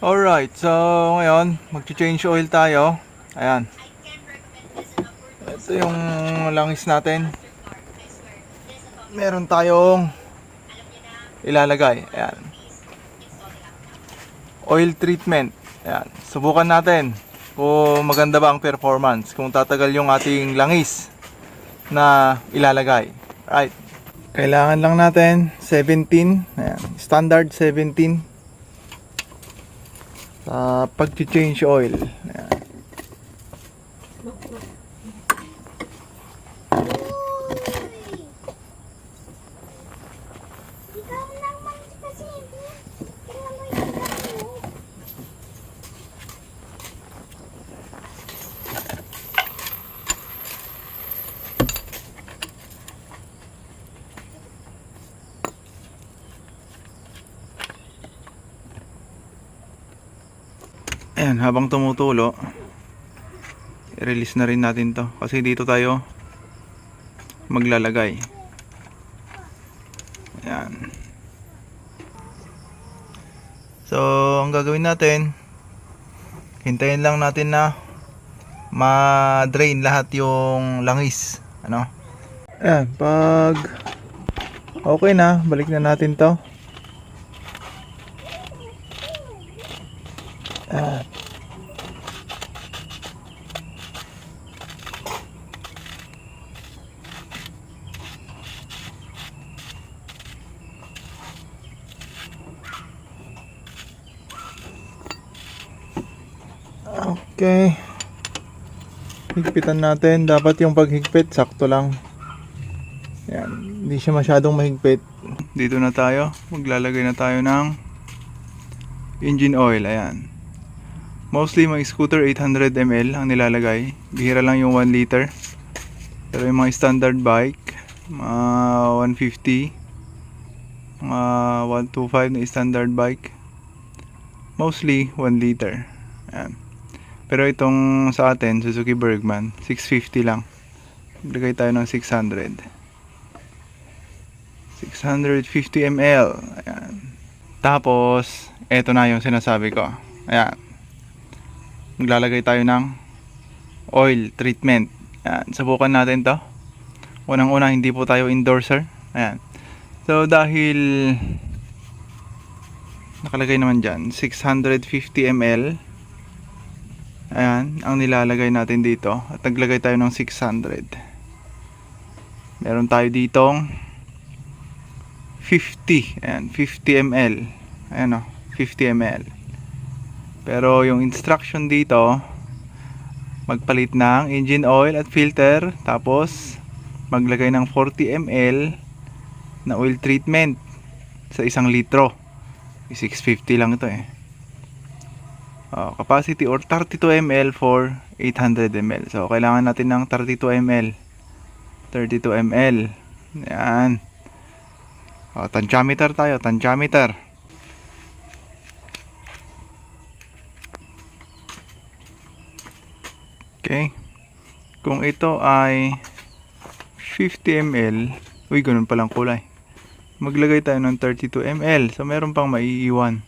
Alright, so ngayon, mag-change oil tayo. Ayan. Ito yung langis natin. Meron tayong ilalagay. Ayan. Oil treatment. Ayan. Subukan natin kung maganda ba ang performance. Kung tatagal yung ating langis na ilalagay. Right. Kailangan lang natin 17. Ayan. Standard 17 sa pag-change oil. Ayan. Ayan, habang tumutulo, i-release na rin natin to. Kasi dito tayo maglalagay. Ayan. So, ang gagawin natin, hintayin lang natin na ma-drain lahat yung langis. Ano? Ayan, pag okay na, balik na natin to. Ayan. Okay. Higpitan natin. Dapat yung paghigpit, sakto lang. Yan. Hindi siya masyadong mahigpit. Dito na tayo. Maglalagay na tayo ng engine oil. Ayan. Mostly mga scooter 800 ml ang nilalagay. Bihira lang yung 1 liter. Pero yung mga standard bike, mga 150, mga 125 na standard bike, mostly 1 liter. Ayan. Pero itong sa atin, Suzuki Bergman, 650 lang. Maglagay tayo ng 600. 650 ml. Ayan. Tapos, eto na yung sinasabi ko. Ayan. Maglalagay tayo ng oil treatment. Ayan. Subukan natin to. Unang-una, hindi po tayo endorser. Ayan. So, dahil nakalagay naman dyan, 650 ml. Ayan, ang nilalagay natin dito. At naglagay tayo ng 600. Meron tayo ditong 50. Ayan, 50 ml. Ayan o, 50 ml. Pero yung instruction dito, magpalit ng engine oil at filter. Tapos, maglagay ng 40 ml na oil treatment sa isang litro. 650 lang ito eh. Oh, capacity or 32 ml for 800 ml. So, kailangan natin ng 32 ml. 32 ml. Yan. Oh, tensyometer tayo, tensyometer. Okay. Kung ito ay 50 ml, uy, ganun palang kulay. Maglagay tayo ng 32 ml. So, meron pang maiiwan.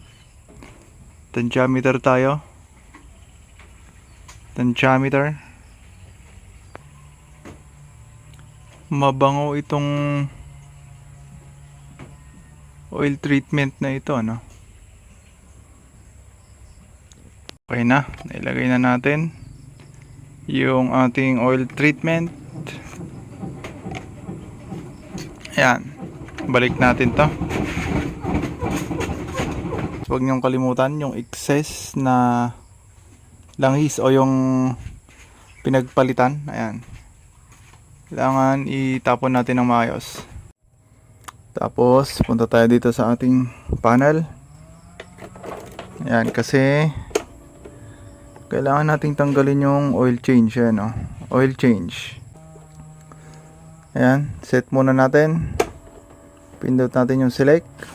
Tensyometer tayo. Tensyometer. Mabango itong oil treatment na ito, ano? Okay na. Nailagay na natin yung ating oil treatment. Ayan. Balik natin to. Huwag niyong kalimutan yung excess na langis o yung pinagpalitan. Ayan. Kailangan itapon natin ng maayos. Tapos, punta tayo dito sa ating panel. Ayan, kasi kailangan nating tanggalin yung oil change. Ayan, oh. Oil change. Ayan, set muna natin. Pindot natin yung select.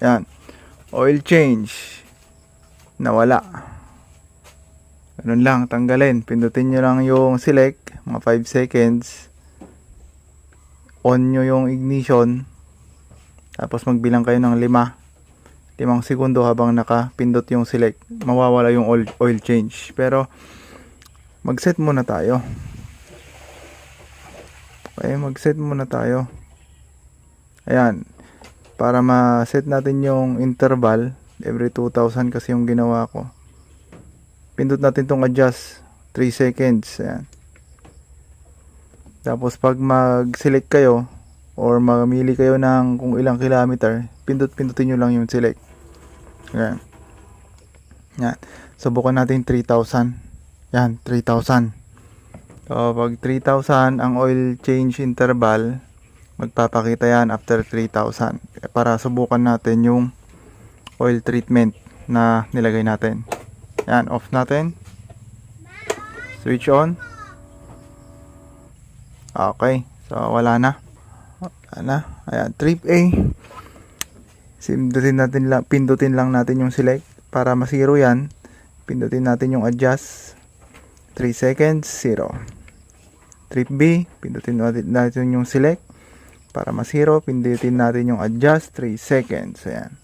Yan. Oil change. Nawala. Ganun lang, tanggalin. Pindutin nyo lang yung select, mga 5 seconds. On nyo yung ignition. Tapos magbilang kayo ng lima. Limang segundo habang nakapindot yung select. Mawawala yung oil, oil change. Pero mag-set muna tayo. Okay, mag-set muna tayo. Ayan. Para ma-set natin yung interval, every 2,000 kasi yung ginawa ko. Pindot natin tong adjust. 3 seconds. Ayan. Tapos pag mag-select kayo, or mamili kayo ng kung ilang kilometer, pindot-pindutin nyo lang yung select. Ayan. Yan. Subukan natin 3,000. Yan, 3,000. So, pag 3,000 ang oil change interval, magpapakita yan after 3,000. Para subukan natin yung oil treatment na nilagay natin. Yan, off natin. Switch on. Okay. So, wala na. Wala na. Ayan, trip A. Pindutin natin lang, pindutin lang natin yung select para masiro yan. Pindutin natin yung adjust. 3 seconds, 0. Trip B, pindutin natin, yung select para masiro. Pindutin natin yung adjust. 3 seconds. Ayan.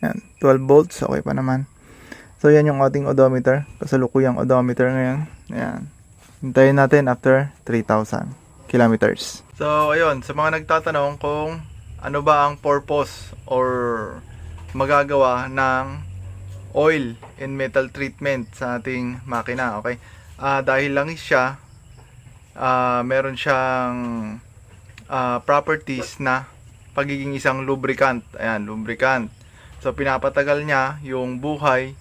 Ayan, 12 volts, okay pa naman. So, yan yung ating odometer. Kasalukuyang odometer ngayon. Ayan. Hintayin natin after 3,000 kilometers. So, ayun. Sa mga nagtatanong kung ano ba ang purpose or magagawa ng oil and metal treatment sa ating makina. Okay? Ah, dahil langis siya, ah, meron siyang ah, properties na pagiging isang lubricant. Ayan, lubricant. So, pinapatagal niya yung buhay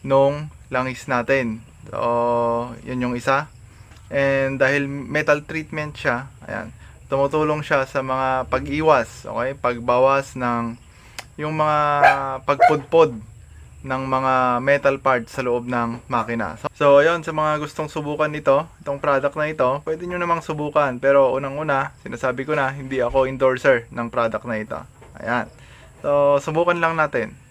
nung langis natin. So, yun yung isa. And dahil metal treatment siya, ayan, tumutulong siya sa mga pag-iwas, okay? Pagbawas ng yung mga pagpudpod ng mga metal parts sa loob ng makina. So, ayun, sa mga gustong subukan nito, itong product na ito, pwede nyo namang subukan. Pero unang-una, sinasabi ko na, hindi ako endorser ng product na ito. Ayan. So, subukan lang natin.